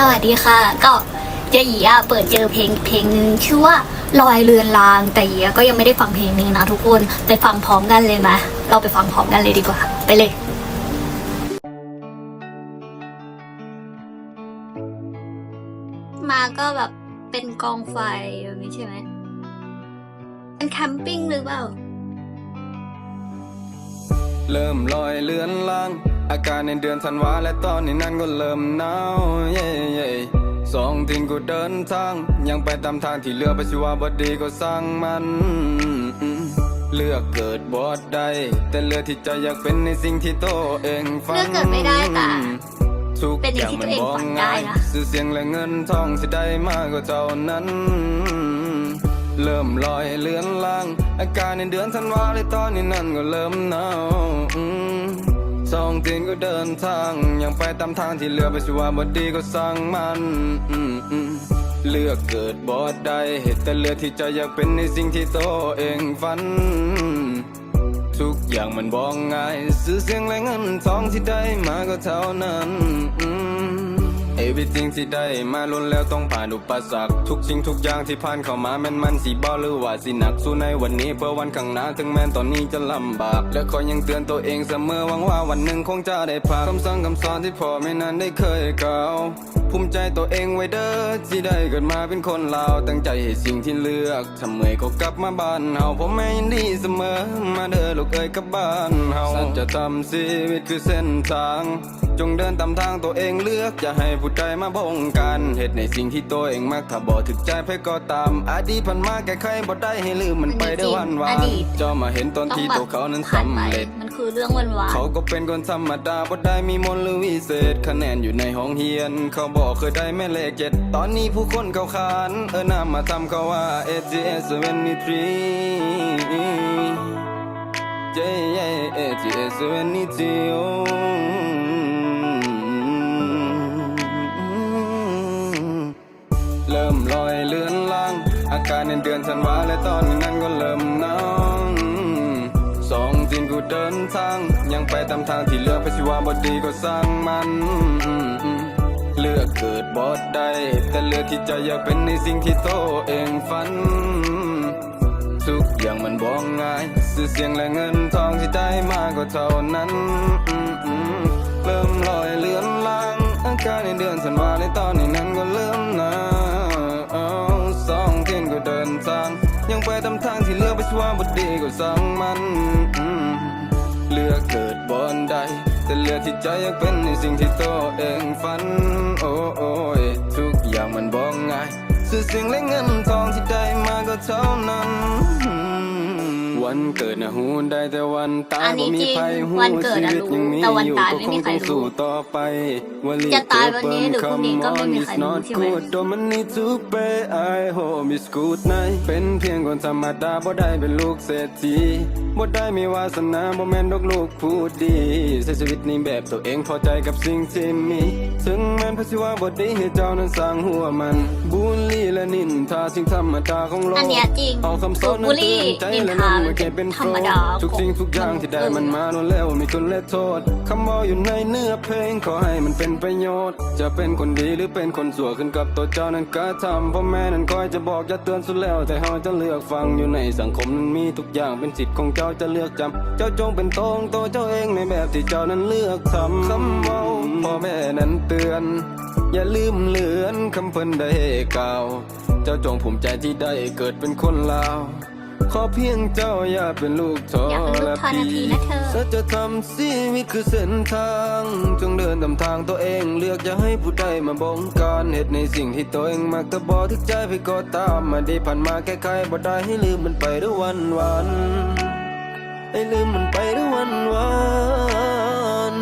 สวัสดีค่ะ ก็เจหยีอะเปิดเจอเพลงเพลงหนึงชื่อว่าลอยเรือนราง แต่หยีอะก็ยังไม่ได้ฟังเพลงนี้นะทุกคนไปฟังพร้อมกันเลยไหมเราไปฟังพร้อมกันเลยดีกว่า ไปเลยมาก็แบบเป็นกองไฟแบบนี้ใช่ไหมเป็นแคมปิ้งหรือเปล่า เริ่มลอยเลือนลาง อาการในเดือนธันวาและตอนนี้นั้นก็เริ่มหนาวเย่เย่สองทินกูเดินทาง ยังไปตามทางที่เลือกไปสิว่าบดีก็สร้างมันเลือกเกิดบอดได้แต่เลือกที่จะอยากเป็นในสิ่งที่โตวเองฝันเลือกเกิดไม่ได้แต่ทุกเป็นออย่างย่างที่มันตัวเองบอฝักนได้ง่ายนะซื้อเสียงและเงินทองที่ได้มากก็เท่านั้น เริ่มลอยเลือนลาง อาการในเดือนธันวาเลยตอนนี้นั่นก็เริ่มหนาวอืม สองตีนก็เดินทาง ยังไปตามทางที่เลือกไปสิว่าบดีก็สั่งมันเลือกเกิดบอดได้แต่เลือกที่จะอยากเป็นในสิ่งที่โตวเองฝัน ทุกอย่างมันบองง่าย ซื้อเสียงและเงินทองที่ได้มาก็เท่านั้นอืม Everything ที่ได้มาล้วนแล้วต้องผ่านอุปสรรคทุกสิ่งทุกอย่างที่ผ่านเข้ามาแม่นมันสีบ่หรือว่าสิหนักสู้ในวันนี้เพื่อวันข้างหน้าถึงแม้นตอนนี้จะลำบาก และคอยยังเตือนตัวเองเสมอหวังว่าวันหนึ่งคงจะได้ผ่านคำสั่งคำสอนที่พ่อไม่นานได้เคยกล่าว ภูมิใจตัวเองไว้เด้อที่ได้เกิดมาเป็นคนลาวตั้งใจให้สิ่งที่เลือกทำเมื่อยก็กลับมาบ้านเฮาผมแม่ยินดีเสมอ มาเด้อลูกเอ้ยกลับบ้านเฮาสัจธรรมชีวิตคือเส้นทาง จงเดินตามทางตัวเองเลือกอย่าให้ผู้ใดมาบงการเหตุในสิ่งที่ตัวเองมักถ้าบ่ถึกใจไผก็ตามอดีตผ่านมาแก้ไขบ่ได้ให้ลืมมันไปได้วันวาอนดีตเจ้ามาเห็นตอนที่ตัวเขานั้นผ่านสำไปเร็จมันคือเรื่องวันวานเขาก็เป็นคนธรรมดาบ่ได้มีมนต์หรือวิเศษคะแนนอยู่ในห้องเรียนเขาบอกเคยได้แม่เลขเจ็ดตอนนี้ผู้คนเขาขาน เออนามาทำเขาว่า ATS 73 J ATS 72เริ่มลอยเลือนล่าง อาการในเดือนธันวาและตอนนั้นก็เริ่มหนาวสองจินกูเดินทาง ยังไปตามทางที่เลือกไปสิว่าบดีก็สร้างมัน ลือกเกิดบอดได้ แต่เลือกที่จะอยากเป็นในสิ่งที่โตเองฝัน ทุกอย่างมันบอกง่ายซื้อเสียงและเงินทองที่ได้มากก็เท่านั้นเริ่มลอยเลือนลางอาการในเดือนธันวาในตอนนี้นั้นก็เริ่มหนาวสองเทียนก็เดินทาง ยังไปตามทางที่เลือกไปสว่าบดีก็สั่งมันเลือกเกิดบอนใดแต่เลือกที่ใจอยากเป็นในสิ่งที่ตัวเองฝัน วันเกิดนะหูได้แต่วันตายอันนี้บ่มีจริงใครหูวันเกิดชีอะวิตรู้ยังมีแต่วันอยู่ตายก็ไม่คมีงใครต้องรู้สู้ต่อไปวลีจะตายวันนี้หรือเกิพรุ่งนี้ก็ไม่มีใครรู้ Not ใช่ไหม good โดนมันนี่ทุกเป I hope it's good night เป็นเพียงคนธรรมดาบ่ได้เป็นลูกเศรษฐีบ่ได้มีวาสนาบ่แม่นดอกลูกผู้ดีใช้ชีวิตในแบบตัวเองพอใจกับสิ่งที่มีถึงแม้นพระศิวาบดีให้เจ้านั้นสร้างหัวมันบูลลี่และนินทาสิ่งธรรมดาของโลกอันเนี้ยจริงเอาคำสอนบูลลี่ใจนินและทานำมาเก็บเป็นธรรมดาทุกสิ่งทุกอย่างที่ได้มันมาล้วนแล้วมีคุณและโทษคำว่าอยู่ในเนื้อเพลงขอให้มันเป็นประโยชน์ จะเป็นคนดีหรือเป็นคนสั่วขึ้นกับตัวเจ้านั้นก็ทำพ่อแม่นั้นคอยจะบอกจะเตือนสุดแล้ว แต่เฮาจะเลือกฟังอยู่ในสังคมนั้นมีทุกอย่างเป็นสิทธิ์ของเจ้าจะเลือกจำเจ้าจงเป็นตรงตัวเจ้าเองในแบบที่เจ้านั้นเลือกทำคำเว่าพ่อแม่นั้นเตือน อย่าลืมเลือนคำเพิ่นได้กล่าว เจ้าจงภูมิใจที่ได้เกิดเป็นคนลาว ขอเพียงเจ้าอย่าเป็นลูกทรอย่าเป็นลูกทรพีพีนะเธอสัจธรรมชีวิตคือเส้นทาง จงเดินตามทางตัวเองเลือกอย่าให้ผู้ใดมาบงการเหตุในสิ่งที่ตัวเองมักแต่บอทึกใจไปก็ตามมาได้ผ่านมาแก้ไขบ่ได้ให้ลืมมันไปด้วยวันวันให้ลืมมันไปด้วยวันวัน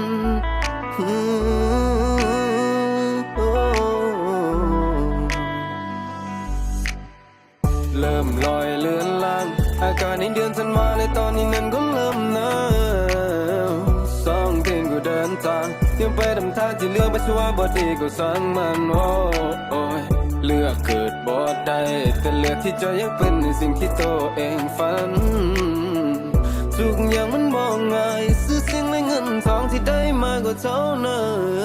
เริ่มลอยเลือนลาง อาการในเดือนธันวาในตอนนี้นั้นก็เริ่มหนาวสองเทีนก็เดินทางยังไปทำทางที่เลือกไปชัวบอดีก็สั่งมันโอ้โอ้ยเลือกเกิดบอดได้แต่เลือกที่จะยากเป็นในสิ่งที่ตัวเองฝันทุกอย่างมันมองง่ายซื้อสียงและเงินทองที่ได้มาก็เท่านั้น